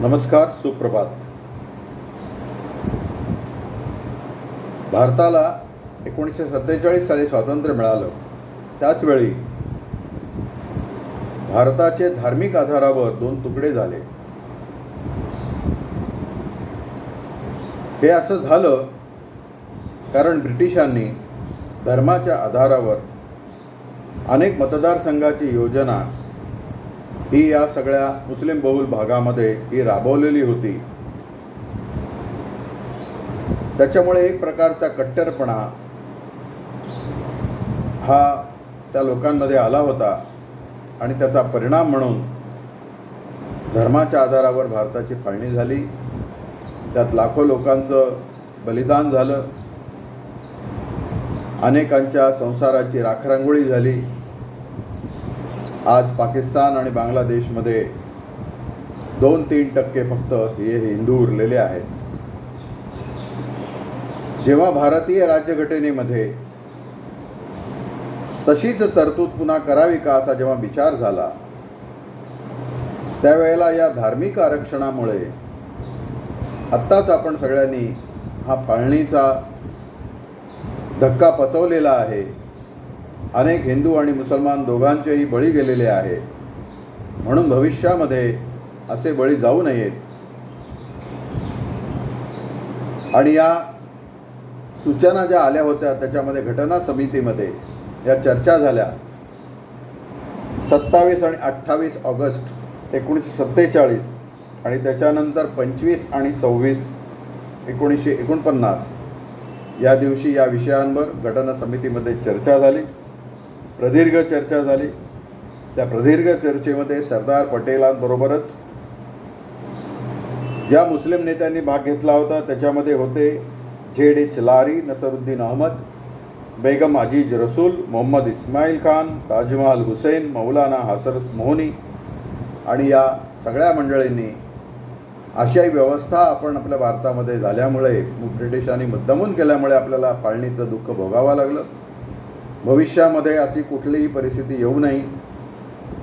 नमस्कार सुप्रभात. भारताला एकोणीसशे सत्तेचाळीस साली स्वातंत्र्य मिळालं. त्याचवेळी भारताचे धार्मिक आधारावर दोन तुकडे झाले. हे असं झालं कारण ब्रिटिशांनी धर्माच्या आधारावर अनेक मतदारसंघाची योजना ही या सगळ्या मुस्लिम बहुल भागामध्ये ही राबवलेली होती. त्याच्यामुळे एक प्रकारचा कट्टरपणा हा त्या लोकांमध्ये आला होता आणि त्याचा परिणाम म्हणून धर्माच्या आधारावर भारताची फाळणी झाली. त्यात लाखो लोकांचं बलिदान झालं. अनेकांच्या संसाराची राखरांगोळी झाली. आज पाकिस्तान आणि बांगलादेशमध्ये दोन तीन टक्के फक्त हे हिंदू उरलेले आहेत. जेव्हा भारतीय राज्यघटनेमध्ये तशीच तरतूद पुन्हा करावी का असा जेव्हा विचार झाला त्यावेळेला या धार्मिक आरक्षणामुळे आत्ताच आपण सगळ्यांनी हा फाळणीचा धक्का पचवलेला आहे. अनेक हिंदू आणि मुसलमान दोघांचेही बळी गेलेले आहेत म्हणून भविष्यामध्ये असे बळी जाऊ नयेत. आणि या सूचना ज्या आल्या होत्या त्याच्यामध्ये घटना समितीमध्ये या चर्चा झाल्या. सत्तावीस आणि अठ्ठावीस ऑगस्ट एकोणीसशे सत्तेचाळीस आणि त्याच्यानंतर पंचवीस आणि सव्वीस एकोणीसशे एकोणपन्नास या दिवशी या विषयांवर घटना समितीमध्ये चर्चा झाली. प्रदीर्घ चर्चा झाली. त्या प्रदीर्घ चर्चेमध्ये सरदार पटेलांबरोबरच ज्या मुस्लिम नेत्यांनी भाग घेतला होता त्याच्यामध्ये होते झेड एच लारी नसरुद्दीन अहमद बेगम अजीज रसूल मोहम्मद इस्माईल खान ताजमहाल हुसेन मौलाना हसरत मोहनी आणि या सगळ्या मंडळींनी अशाही व्यवस्था आपण आपल्या भारतामध्ये झाल्यामुळे ब्रिटिशांनी मुद्दामून केल्यामुळे आपल्याला फाळणीचं दुःख भोगावं लागलं. भविष्यामध्ये अशी कुठलीही परिस्थिती येऊ नये.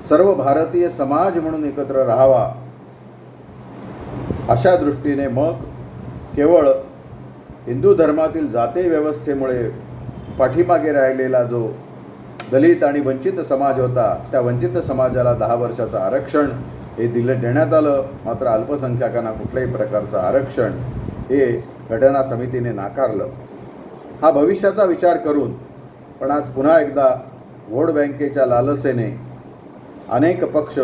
सर्व भारतीय समाज म्हणून एकत्र राहावा. अशा दृष्टीने मग केवळ हिंदू धर्मातील जाते व्यवस्थेमुळे पाठीमागे राहिलेला जो दलित आणि वंचित समाज होता त्या वंचित समाजाला दहा वर्षाचं आरक्षण हे दिलं देण्यात आलं. मात्र अल्पसंख्याकांना कुठल्याही प्रकारचं आरक्षण हे घटना समितीने नाकारलं. हा भविष्याचा विचार करून पण आज पुन्हा एकदा वोट बँकेच्या लालसेने अनेक पक्ष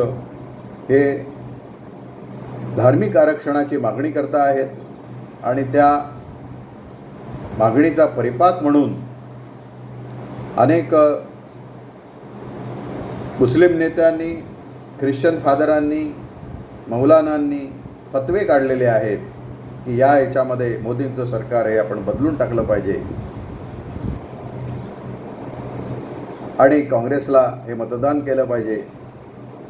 हे धार्मिक आरक्षणाची मागणी करता आहेत आणि त्या मागणीचा परिपाक म्हणून अनेक मुस्लिम नेत्यांनी ख्रिश्चन फादरांनी मौलानांनी फतवे काढलेले आहेत की या याच्यामध्ये मोदींचं सरकार हे आपण बदलून टाकलं पाहिजे. आणि काँग्रेसला हे मतदान केलं पाहिजे.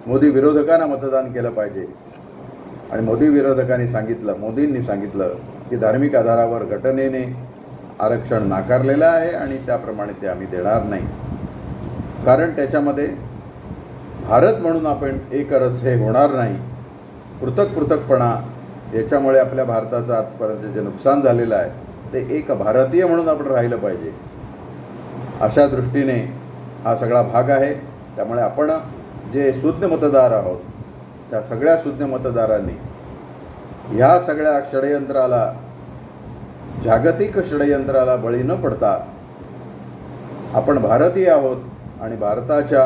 मोदी विरोधकांना मतदान केलं पाहिजे. आणि मोदी विरोधकांनी सांगितलं मोदींनी सांगितलं की धार्मिक आधारावर घटनेने आरक्षण नाकारलेलं आहे आणि त्याप्रमाणे ते आम्ही देणार नाही. कारण त्याच्यामध्ये भारत म्हणून आपण एकरस हे होणार नाही. पृथक पृथकपणा याच्यामुळे आपल्या भारताचं आजपर्यंत जे नुकसान झालेलं आहे ते एक भारतीय म्हणून आपण राहिलं पाहिजे. अशा दृष्टीने हा सगळा भाग आहे. त्यामुळे आपण जे सुज्ञ मतदार आहोत त्या सगळ्या सुज्ञ मतदारांनी ह्या सगळ्या षडयंत्राला जागतिक षडयंत्राला बळी न पडता आपण भारतीय आहोत आणि भारताच्या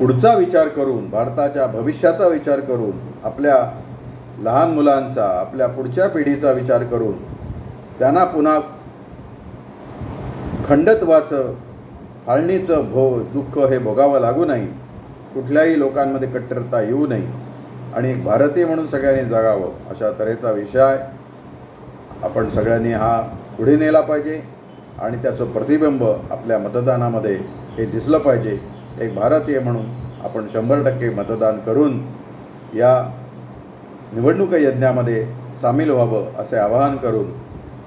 पुढचा विचार करून भारताच्या भविष्याचा विचार करून आपल्या लहान मुलांचा आपल्या पुढच्या पिढीचा विचार करून त्यांना पुन्हा खंडत्वाचं फाळणीचं भो दुःख हे भोगावं लागू नये कुठल्याही लोकांमध्ये कट्टरता येऊ नये. आणि एक भारतीय म्हणून सगळ्यांनी जगावं अशा तऱ्हेचा विषय आपण सगळ्यांनी हा पुढे नेला पाहिजे आणि त्याचं प्रतिबिंब आपल्या मतदानामध्ये हे दिसलं पाहिजे. एक भारतीय म्हणून आपण शंभर टक्के मतदान करून या निवडणूक यज्ञामध्ये सामील व्हावं असे आवाहन करून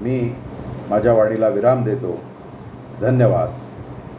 मी माझ्या वाणीला विराम देतो. धन्यवाद.